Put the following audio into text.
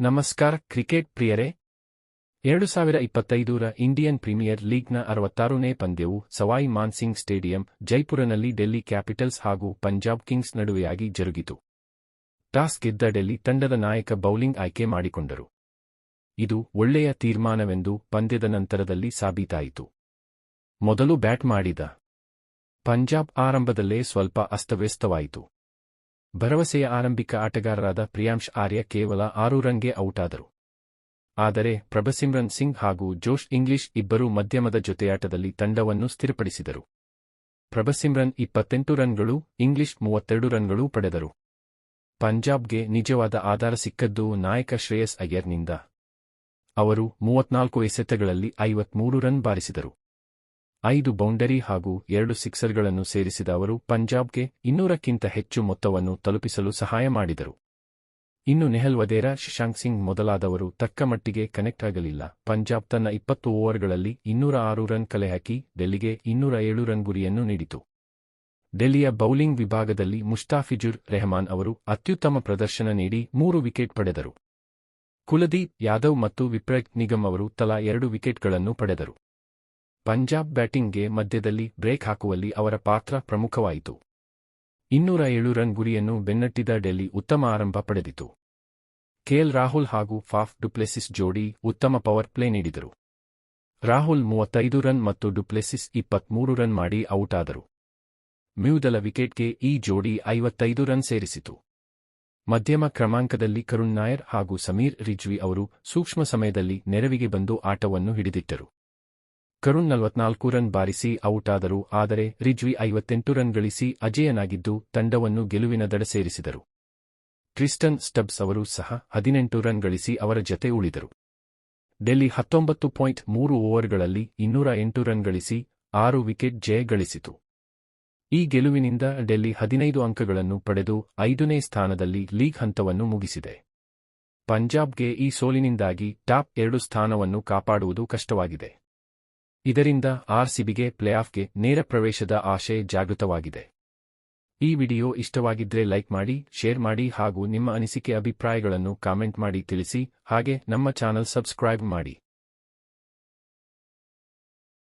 ನಮಸ್ಕಾರ, ಕ್ರಿಕೆಟ್ ಪ್ರಿಯರೇ. ಎರಡು ಸಾವಿರ ಇಪ್ಪತ್ತೈದರ ಇಂಡಿಯನ್ ಪ್ರೀಮಿಯರ್ ಲೀಗ್ನ ಅರವತ್ತಾರನೇ ಪಂದ್ಯವು ಸವಾಯಿ ಮಾನ್ಸಿಂಗ್ ಸ್ಟೇಡಿಯಂ, ಜೈಪುರನಲ್ಲಿ ಡೆಲ್ಲಿ ಕ್ಯಾಪಿಟಲ್ಸ್ ಹಾಗೂ ಪಂಜಾಬ್ ಕಿಂಗ್ಸ್ ನಡುವೆಯಾಗಿ ಜರುಗಿತು. ಟಾಸ್ ಗೆದ್ದ ಡೆಲ್ಲಿ ತಂಡದ ನಾಯಕ ಬೌಲಿಂಗ್ ಆಯ್ಕೆ ಮಾಡಿಕೊಂಡರು. ಇದು ಒಳ್ಳೆಯ ತೀರ್ಮಾನವೆಂದು ಪಂದ್ಯದ ನಂತರದಲ್ಲಿ ಸಾಬೀತಾಯಿತು. ಮೊದಲು ಬ್ಯಾಟ್ ಮಾಡಿದ ಪಂಜಾಬ್ ಆರಂಭದಲ್ಲೇ ಸ್ವಲ್ಪ ಅಸ್ತವ್ಯಸ್ತವಾಯಿತು. ಭರವಸೆಯ ಆರಂಭಿಕ ಆಟಗಾರರಾದ ಪ್ರಿಯಾಂಶ್ ಆರ್ಯ ಕೇವಲ ಆರು ರನ್ಗೆ ಔಟಾದರು. ಆದರೆ ಪ್ರಭಸಿಮ್ರನ್ ಸಿಂಗ್ ಹಾಗೂ ಜೋಶ್ ಇಂಗ್ಲಿಷ್ ಇಬ್ಬರೂ ಮಧ್ಯಮದ ಜೊತೆಯಾಟದಲ್ಲಿ ತಂಡವನ್ನು ಸ್ಥಿರಪಡಿಸಿದರು. ಪ್ರಭಸಿಮ್ರನ್ ಇಪ್ಪತ್ತೆಂಟು ರನ್ಗಳು, ಇಂಗ್ಲಿಷ್ ಮೂವತ್ತೆರಡು ರನ್ಗಳು ಪಡೆದರು. ಪಂಜಾಬ್ಗೆ ನಿಜವಾದ ಆಧಾರ ಸಿಕ್ಕದ್ದು ನಾಯಕ ಶ್ರೇಯಸ್ ಅಯ್ಯರ್ನಿಂದ. ಅವರು ಮೂವತ್ನಾಲ್ಕು ಎಸೆತಗಳಲ್ಲಿ ಐವತ್ಮೂರು ರನ್ ಬಾರಿಸಿದರು. ಐದು ಬೌಂಡರಿ ಹಾಗೂ ಎರಡು ಸಿಕ್ಸರ್ಗಳನ್ನು ಸೇರಿಸಿದ ಅವರು ಪಂಜಾಬ್ಗೆ ಇನ್ನೂರಕ್ಕಿಂತ ಹೆಚ್ಚು ಮೊತ್ತವನ್ನು ತಲುಪಿಸಲು ಸಹಾಯ ಮಾಡಿದರು. ಇನ್ನು ನೆಹಲ್ ವದೇರಾ, ಶಶಾಂಕ್ ಸಿಂಗ್ ಮೊದಲಾದವರು ತಕ್ಕಮಟ್ಟಿಗೆ ಕನೆಕ್ಟ್ ಆಗಲಿಲ್ಲ. ಪಂಜಾಬ್ ತನ್ನ ಇಪ್ಪತ್ತು ಓವರ್ಗಳಲ್ಲಿ ಇನ್ನೂರ ಆರು ರನ್ ಕಲೆಹಾಕಿ ಡೆಲ್ಲಿಗೆ ಇನ್ನೂರ ಏಳು ರನ್ ಗುರಿಯನ್ನು ನೀಡಿತು. ಡೆಲ್ಲಿಯ ಬೌಲಿಂಗ್ ವಿಭಾಗದಲ್ಲಿ ಮುಷ್ತಾಫಿಜುರ್ ರೆಹಮಾನ್ ಅವರು ಅತ್ಯುತ್ತಮ ಪ್ರದರ್ಶನ ನೀಡಿ ಮೂರು ವಿಕೆಟ್ ಪಡೆದರು. ಕುಲದೀಪ್ ಯಾದವ್ ಮತ್ತು ವಿಪ್ರಟ್ ನಿಗಮ್ ಅವರು ತಲಾ ಎರಡು ವಿಕೆಟ್ಗಳನ್ನು ಪಡೆದರು. ಪಂಜಾಬ್ ಬ್ಯಾಟಿಂಗ್ಗೆ ಮಧ್ಯದಲ್ಲಿ ಬ್ರೇಕ್ ಹಾಕುವಲ್ಲಿ ಅವರ ಪಾತ್ರ ಪ್ರಮುಖವಾಯಿತು. ಇನ್ನೂರ ಏಳು ರನ್ ಗುರಿಯನ್ನು ಬೆನ್ನಟ್ಟಿದ ಡೆಲ್ಲಿ ಉತ್ತಮ ಆರಂಭ ಪಡೆದಿತು. ಕೆಎಲ್ ರಾಹುಲ್ ಹಾಗೂ ಫಾಫ್ ಡುಪ್ಲೆಸಿಸ್ ಜೋಡಿ ಉತ್ತಮ ಪವರ್ ಪ್ಲೇ ನೀಡಿದರು. ರಾಹುಲ್ ಮೂವತ್ತೈದು ರನ್ ಮತ್ತು ಡುಪ್ಲೆಸಿಸ್ ಇಪ್ಪತ್ಮೂರು ರನ್ ಮಾಡಿ ಔಟ್ ಆದರು. ಮ್ಯೂದಲ ವಿಕೆಟ್ಗೆ ಈ ಜೋಡಿ ಐವತ್ತೈದು ರನ್ ಸೇರಿಸಿತು. ಮಧ್ಯಮ ಕ್ರಮಾಂಕದಲ್ಲಿ ಕರುಣ್ ನಾಯರ್ ಹಾಗೂ ಸಮೀರ್ ರಿಜ್ವಿ ಅವರು ಸೂಕ್ಷ್ಮ ಸಮಯದಲ್ಲಿ ನೆರವಿಗೆ ಬಂದು ಆಟವನ್ನು ಹಿಡಿದಿಟ್ಟರು. ಕರುಣ್ ನಲವತ್ನಾಲ್ಕು ರನ್ ಬಾರಿಸಿ ಔಟ್ ಆದರು ಆದರೆ ರಿಜ್ವಿ ಐವತ್ತೆಂಟು ರನ್ ಗಳಿಸಿ ಅಜೇಯನಾಗಿದ್ದು ತಂಡವನ್ನು ಗೆಲುವಿನ ದಡ ಸೇರಿಸಿದರು. ಕ್ರಿಸ್ಟನ್ ಸ್ಟಬ್ಸ್ ಅವರು ಸಹ ಹದಿನೆಂಟು ರನ್ ಗಳಿಸಿ ಅವರ ಜತೆ ಉಳಿದರು. ಡೆಲ್ಲಿ ಹತ್ತೊಂಬತ್ತು ಪಾಯಿಂಟ್ ಮೂರು ಓವರ್ಗಳಲ್ಲಿ ಇನ್ನೂರ ಎಂಟು ರನ್ ಗಳಿಸಿ ಆರು ವಿಕೆಟ್ ಜಯ ಗಳಿಸಿತು. ಈ ಗೆಲುವಿನಿಂದ ಡೆಲ್ಲಿ ಹದಿನೈದು ಅಂಕಗಳನ್ನು ಪಡೆದು ಐದನೇ ಸ್ಥಾನದಲ್ಲಿ ಲೀಗ್ ಹಂತವನ್ನು ಮುಗಿಸಿದೆ. ಪಂಜಾಬ್ಗೆ ಈ ಸೋಲಿನಿಂದಾಗಿ ಟಾಪ್ ಎರಡು ಸ್ಥಾನವನ್ನು ಕಾಪಾಡುವುದು ಕಷ್ಟವಾಗಿದೆ. ಇದರಿಂದ ಆರ್ಸಿಬಿಗೆ ಪ್ಲೇಆಫ್ಗೆ ನೇರ ಪ್ರವೇಶದ ಆಶೆ ಜಾಗೃತವಾಗಿದೆ. ಈ ವಿಡಿಯೋ ಇಷ್ಟವಾಗಿದ್ರೆ ಲೈಕ್ ಮಾಡಿ, ಶೇರ್ ಮಾಡಿ ಹಾಗೂ ನಿಮ್ಮ ಅನಿಸಿಕೆ ಅಭಿಪ್ರಾಯಗಳನ್ನು ಕಾಮೆಂಟ್ ಮಾಡಿ ತಿಳಿಸಿ, ಹಾಗೆ ನಮ್ಮ ಚಾನಲ್ ಸಬ್ಸ್ಕ್ರೈಬ್ ಮಾಡಿ.